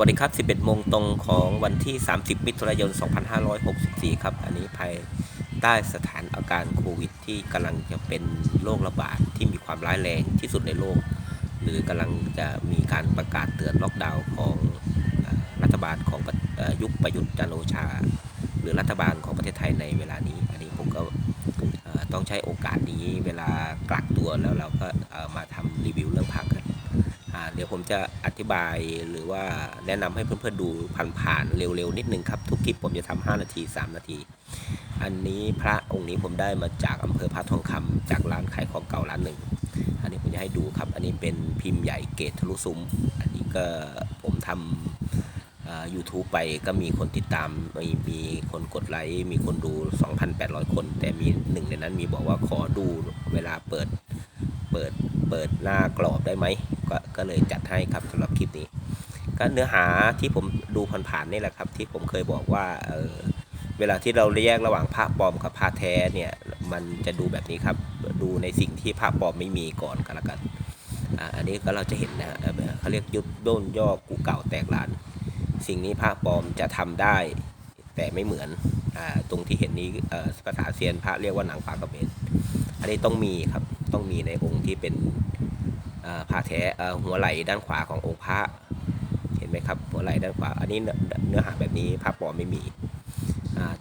วัสดีครับ 11 โมงตรงของวันที่ 30 มิถุนายน 2564 ครับ อันนี้ภายใต้สถานอาการโควิด ที่กำลังจะเป็นโรคระบาดที่มีความร้ายแรงที่สุดในโลก หรือกำลังจะมีการประกาศเตือนล็อกดาวน์ของรัฐบาลของยุคประยุทธ์จันทร์โอชา หรือรัฐบาลของประเทศไทยในเวลานี้ อันนี้ผมก็ต้องใช้โอกาสนี้เวลากลักตัวแล้วเราก็มาทำรีวิว ดี๋ยวผมจะอธิบายหรือว่าแนะนำให้เพื่อนๆดูผ่านๆเร็วๆนิดนึงครับ ทุกคลิปผมจะทำ5นาที 3 นาที อันนี้พระองค์นี้ผมได้มาจากอำเภอพระทองคำจากร้านขายของเก่าร้านหนึ่ง อันนี้ผมจะให้ดูครับ อันนี้เป็นพิมพ์ใหญ่เกตทะลุซุ้ม อันนี้ก็ผมทำยูทูบไปก็มีคนติดตาม มีมีคนกดไลค์ มีคนดู 2,800 คน แต่มีหนึ่งในนั้นมีบอกว่าขอดูเวลาเปิด ปิดเปิดหน้ากรอบได้ไหมก็ก็เลยจัดให้ครับสำหรับคลิปนี้ ก็เนื้อหาที่ผมดูผ่านๆนี่แหละครับ ที่ผมเคยบอกว่าเออเวลาที่เราแยกระหว่างพระปลอมกับพระแท้เนี่ยมันจะดูแบบนี้ครับดูในสิ่งที่พระปลอมไม่มีก่อนก็แล้วกันอันนี้ก็เราจะเห็นนะเอ่อเขาเรียกยุบด้นย่อกูเก่าแตกลาน สิ่งนี้พระปลอมจะทำได้ แต่ไม่เหมือนอตรงที่เห็นนี้ภาษาเซียนพระเรียกว่าหนังปลากระเบนอันนี้ต้องมีครับต้องมีในองค์ที่เป็นเอ่อผ้าแท้หัวไหล่ด้านขวาขององค์พระเห็นไหมครับหัวไหล่ด้านขวา อันนี้เนื้อหาแบบนี้พระปลอมไม่มี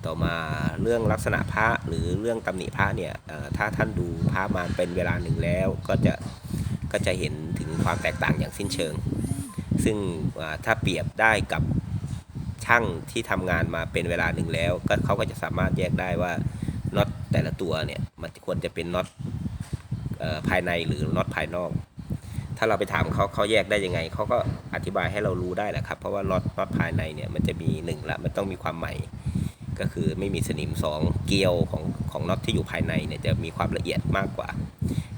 ต่อมาเรื่องลักษณะพระหรือเรื่องตำหนิพระเนี่ยถ้าท่านดูพระมาเป็นเวลาหนึ่งแล้วก็จะก็จะเห็นถึงความแตกต่างอย่างสิ้นเชิง ซึ่งถ้าเปรียบได้กับ ช่างที่ทำงานมาเป็นเวลาหนึ่งแล้ว ก็เขาก็จะสามารถแยกได้ว่าน็อตแต่ละตัวเนี่ยมันควรจะเป็นน็อตภายในหรือน็อตภายนอก ถ้าเราไปถามเขาเขาแยกได้ยังไง เขาก็อธิบายให้เรารู้ได้แหละครับ เพราะว่าน็อตน็อตภายในเนี่ยมันจะมีหนึ่งละมันต้องมีความใหม่ ก็คือไม่มีสนิมสองเกลียวของของน็อตที่อยู่ภายในเนี่ยจะมีความละเอียดมากกว่า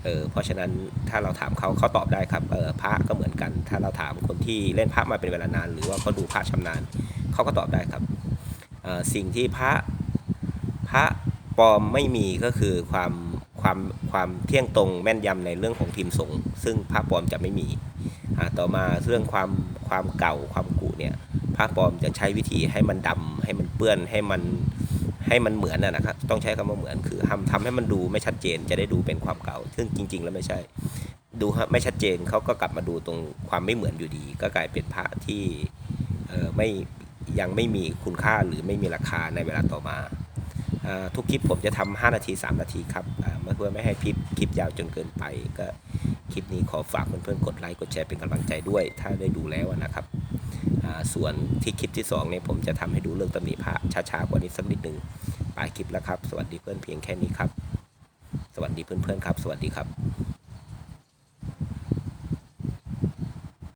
เออเพราะฉะนั้นถ้าเราถามเขาเขาตอบได้ครับเออพระก็เหมือนกัน ถ้าเราถามคนที่เล่นพระมาเป็นเวลานาน หรือว่าเขาดูพระชำนาญ เขาก็ตอบได้ครับสิ่งที่พระพระปลอมไม่มีก็คือความความความเที่ยงตรงแม่นยำในเรื่องของพิมพ์สงฆ์ซึ่งพระปลอมจะไม่มีต่อมาเรื่องความความเก่าความกุเนี่ยพระปลอมจะใช้วิธีให้มันดำให้มันเปื้อนให้มันให้มันเหมือนนะนะครับต้องใช้คำว่าเหมือนคือทำทำให้มันดูไม่ชัดเจนจะได้ดูเป็นความเก่า ซึ่งจริง ๆ แล้วไม่ใช่ ดูฮะไม่ชัดเจนเขาก็กลับมาดูตรงความไม่เหมือนอยู่ดี ก็กลายเป็นพระที่ไม่ ยังไม่มีคุณค่าหรือไม่มีราคาในเวลาต่อมา ทุกคลิปผมจะทำ5นาที 3 นาทีครับอ่าเพื่อไม่ให้คลิปคลิปยาวจนเกินไป ก็คลิปนี้ขอฝากเพื่อนๆกดไลค์กดแชร์เป็นกำลังใจด้วย ถ้าได้ดูแล้วนะครับส่วนที่คลิปที่2เนี่ยผมจะทำให้ดูเรื่องตำหนิพระช้าๆกว่านี้สักนิดหนึ่งปลายคลิปแล้วครับ สวัสดีเพื่อนเพียงแค่นี้ครับ สวัสดีเพื่อนๆครับ สวัสดีครับ